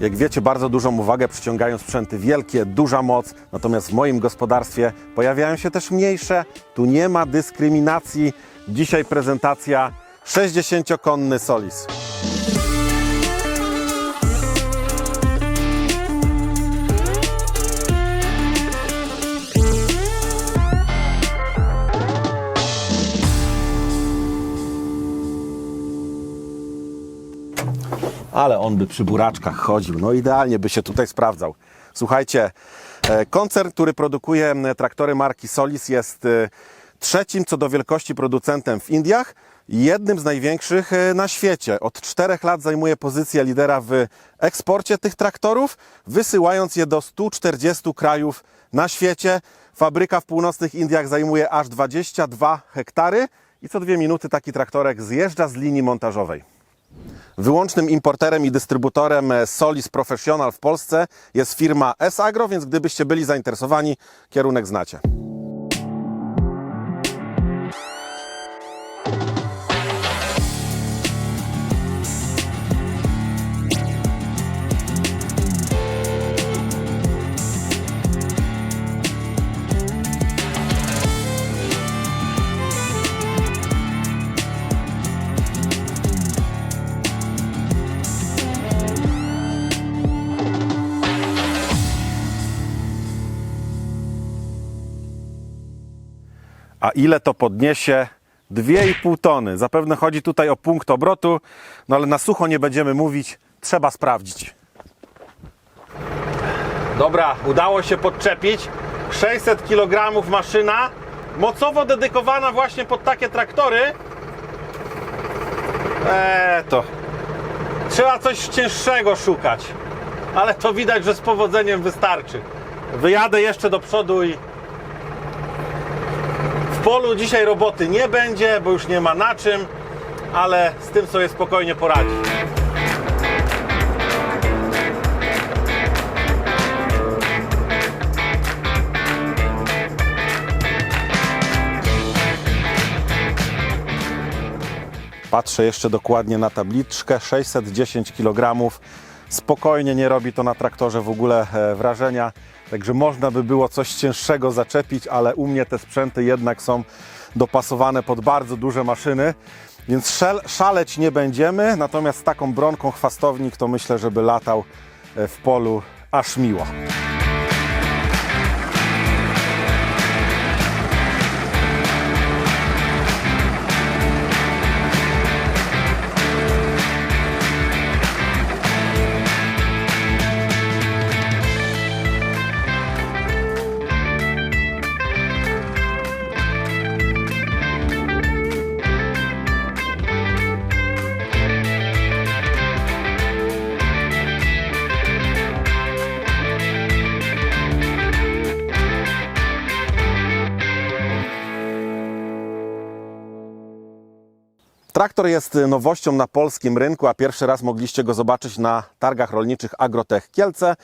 Jak wiecie, bardzo dużą uwagę przyciągają sprzęty wielkie, duża moc, natomiast w moim gospodarstwie pojawiają się też mniejsze. Tu nie ma dyskryminacji. Dzisiaj prezentacja 60-konny Solis. Ale on by przy buraczkach chodził. No idealnie by się tutaj sprawdzał. Słuchajcie, e, koncern, który produkuje traktory marki Solis jest e, trzecim co do wielkości producentem w Indiach jednym z największych e, na świecie. Od czterech lat zajmuje pozycję lidera w eksporcie tych traktorów, wysyłając je do 140 krajów na świecie. Fabryka w północnych Indiach zajmuje aż 22 hektary i co dwie minuty taki traktorek zjeżdża z linii montażowej. Wyłącznym importerem i dystrybutorem Solis Professional w Polsce jest firma S-Agro, więc gdybyście byli zainteresowani, kierunek znacie. A ile to podniesie? 2,5 tony. Zapewne chodzi tutaj o punkt obrotu, no ale na sucho nie będziemy mówić, trzeba sprawdzić. Dobra, udało się podczepić. 600 kg maszyna, mocowo dedykowana właśnie pod takie traktory. Eee, to trzeba coś cięższego szukać, ale to widać, że z powodzeniem wystarczy. Wyjadę jeszcze do przodu i polu dzisiaj roboty nie będzie, bo już nie ma na czym, ale z tym sobie spokojnie poradzi. Patrzę jeszcze dokładnie na tabliczkę. 610 kg. Spokojnie nie robi to na traktorze w ogóle e, wrażenia. Także można by było coś cięższego zaczepić, ale u mnie te sprzęty jednak są dopasowane pod bardzo duże maszyny. Więc szel, szaleć nie będziemy, natomiast z taką bronką chwastownik to myślę, żeby latał e, w polu aż miło. Traktor jest nowością na polskim rynku, a pierwszy raz mogliście go zobaczyć na targach rolniczych Agrotech Kielce.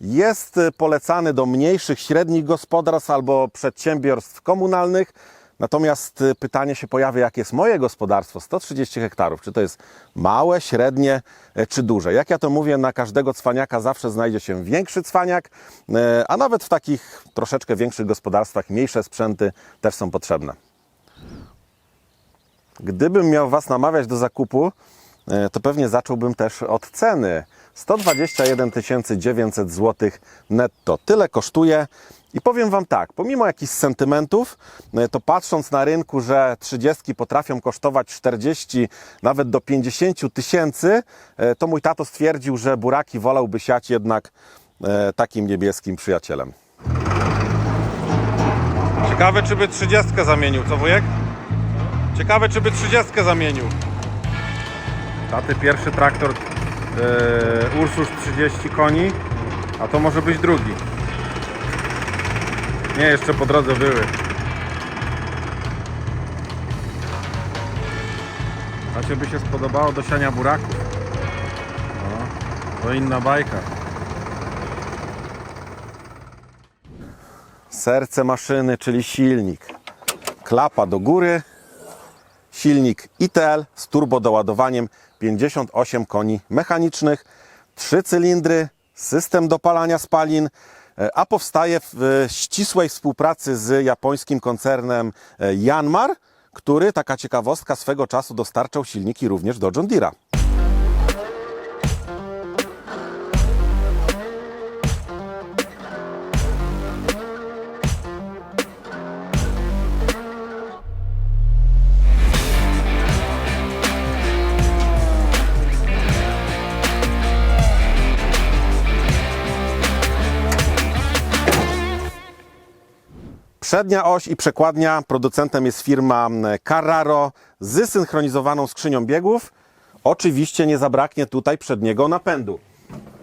Jest polecany do mniejszych, średnich gospodarstw albo przedsiębiorstw komunalnych. Natomiast pytanie się pojawia, jakie jest moje gospodarstwo? 130 hektarów. Czy to jest małe, średnie e, czy duże? Jak ja to mówię, na każdego cwaniaka zawsze znajdzie się większy cwaniak, e, a nawet w takich troszeczkę większych gospodarstwach mniejsze sprzęty też są potrzebne. Gdybym miał Was namawiać do zakupu, e, to pewnie zacząłbym też od ceny. 121 900 zł netto. Tyle kosztuje. I powiem Wam tak, pomimo jakichś sentymentów, e, to patrząc na rynku, że 30 potrafią kosztować 40, nawet do 50 tysięcy, e, to mój tato stwierdził, że buraki wolałby siać jednak takim niebieskim przyjacielem. Ciekawe, czy by 30 zamienił, co wujek? Ciekawe, czy by 30 zamienił. Taty pierwszy traktor yy, Ursus 30 koni, a to może być drugi. Nie, jeszcze po drodze były. Tacie by się spodobało do siania buraków. O, to inna bajka. Serce maszyny, czyli silnik. Klapa do góry, silnik ITL z turbodoładowaniem 58 koni mechanicznych. trzy cylindry, system dopalania spalin, e, a powstaje w e, ścisłej współpracy z japońskim koncernem e, Yanmar, który, taka ciekawostka, swego czasu dostarczał silniki również do John Deere'a. Przednia oś i przekładnia. Producentem jest firma mm, Carraro z zsynchronizowaną skrzynią biegów. Oczywiście nie zabraknie tutaj przedniego napędu.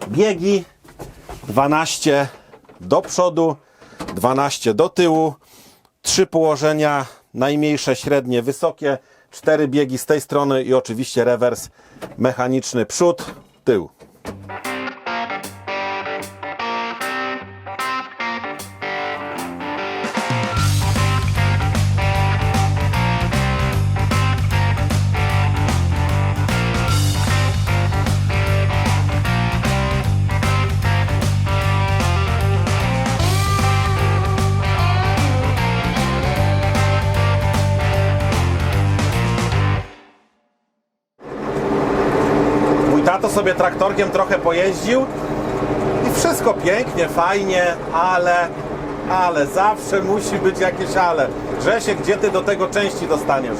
Biegi 12 do przodu, 12 do tyłu, trzy położenia, najmniejsze, średnie, wysokie, cztery biegi z tej strony i oczywiście rewers mechaniczny przód, tył. Tato sobie traktorkiem trochę pojeździł i wszystko pięknie, fajnie, ale, ale zawsze musi być jakieś ale. Grzesiek, gdzie ty do tego części dostaniesz?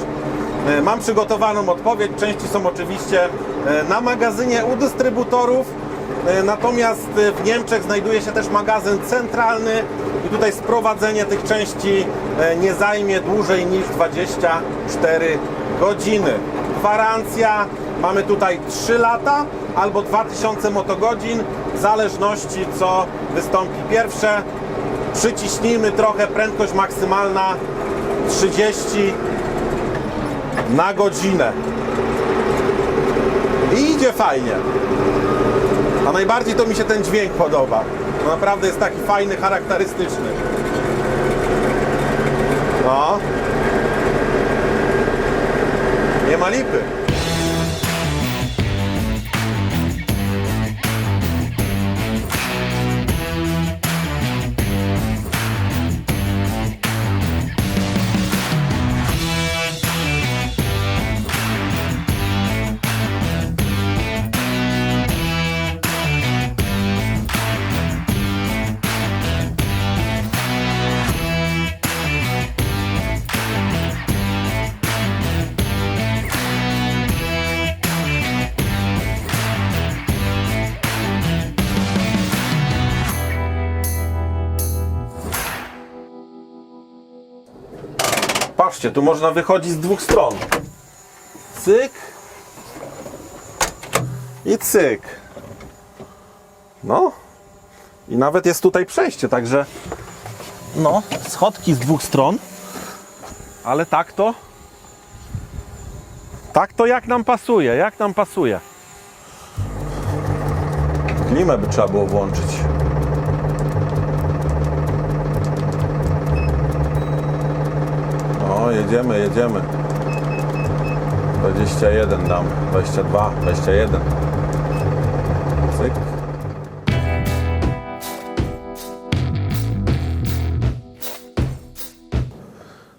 E, Mam przygotowaną odpowiedź. Części są oczywiście e, na magazynie u dystrybutorów. E, Natomiast w Niemczech znajduje się też magazyn centralny i tutaj sprowadzenie tych części nie zajmie dłużej niż 24 godziny. Gwarancja mamy tutaj 3 lata albo 2000 motogodzin, w zależności co wystąpi pierwsze. Przyciśnijmy trochę, prędkość maksymalna 30 na godzinę. I idzie fajnie. A najbardziej to mi się ten dźwięk podoba. No naprawdę jest taki fajny, charakterystyczny. No. Nie ma lipy. Patrzcie, tu można wychodzić z dwóch stron. Cyk. I cyk. No. I nawet jest tutaj przejście, także no, schodki z dwóch stron. Ale tak to tak to jak nam pasuje, jak nam pasuje. Klimę by trzeba było włączyć. Jedziemy, jedziemy. 21 dam, 22, 21. Cyk.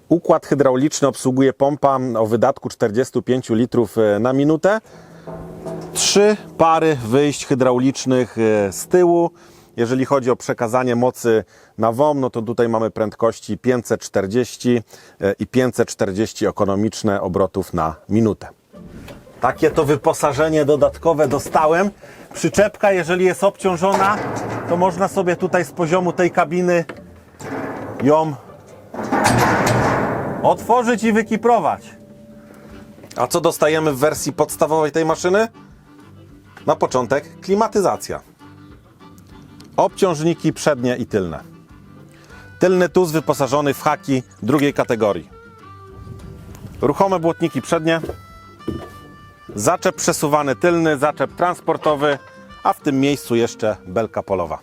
Układ hydrauliczny obsługuje pompa o wydatku 45 litrów e, na minutę. Trzy pary wyjść hydraulicznych e, z tyłu. Jeżeli chodzi o przekazanie mocy na WOM, no to tutaj mamy prędkości 540 e, i 540 ekonomiczne obrotów na minutę. Takie to wyposażenie dodatkowe dostałem. Przyczepka, jeżeli jest obciążona, to można sobie tutaj z poziomu tej kabiny ją otworzyć i wykiprować. A co dostajemy w wersji podstawowej tej maszyny? Na początek klimatyzacja. Obciążniki przednie i tylne. Tylny tuz wyposażony w haki drugiej kategorii. Ruchome błotniki przednie. Zaczep przesuwany tylny, zaczep transportowy, a w tym miejscu jeszcze belka polowa.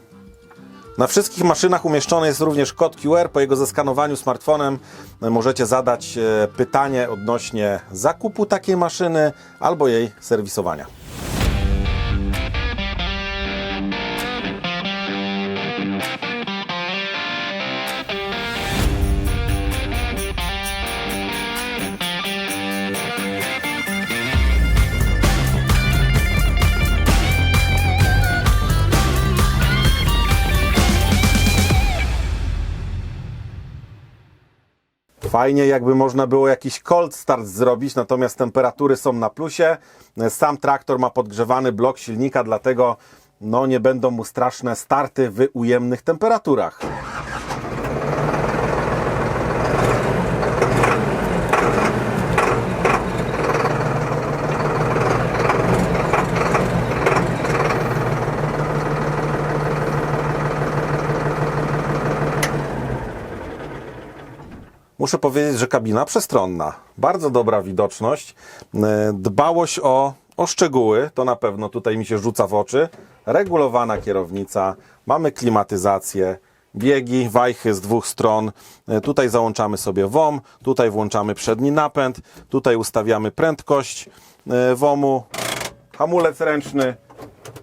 Na wszystkich maszynach umieszczony jest również kod QR. Po jego zeskanowaniu smartfonem możecie zadać e, pytanie odnośnie zakupu takiej maszyny albo jej serwisowania. Fajnie, jakby można było jakiś cold start zrobić, natomiast temperatury są na plusie. Sam traktor ma podgrzewany blok silnika, dlatego no, nie będą mu straszne starty w ujemnych temperaturach. Muszę powiedzieć, że kabina przestronna. Bardzo dobra widoczność. E, Dbałość o, o szczegóły, to na pewno tutaj mi się rzuca w oczy. Regulowana kierownica, mamy klimatyzację, biegi, wajchy z dwóch stron. E, Tutaj załączamy sobie WOM, tutaj włączamy przedni napęd, tutaj ustawiamy prędkość e, WOMu, hamulec ręczny,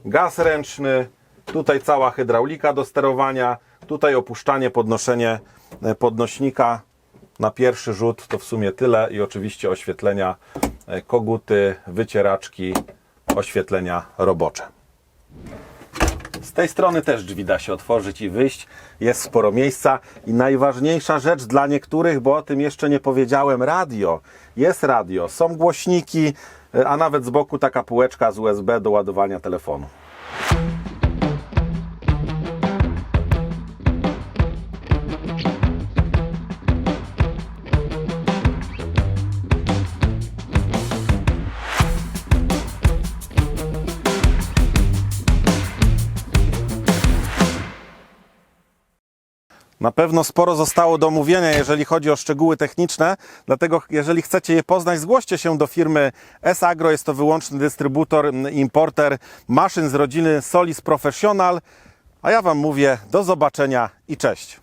gaz ręczny, tutaj cała hydraulika do sterowania, tutaj opuszczanie, podnoszenie podnośnika na pierwszy rzut to w sumie tyle i oczywiście oświetlenia, e, koguty, wycieraczki, oświetlenia robocze. Z tej strony też drzwi da się otworzyć i wyjść. Jest sporo miejsca i najważniejsza rzecz dla niektórych, bo o tym jeszcze nie powiedziałem, radio. Jest radio, są głośniki, e, a nawet z boku taka półeczka z USB do ładowania telefonu. Na pewno sporo zostało do omówienia, jeżeli chodzi o szczegóły techniczne, dlatego jeżeli chcecie je poznać, zgłoście się do firmy S-Agro. Jest to wyłączny dystrybutor, importer maszyn z rodziny Solis Professional. A ja Wam mówię do zobaczenia i cześć.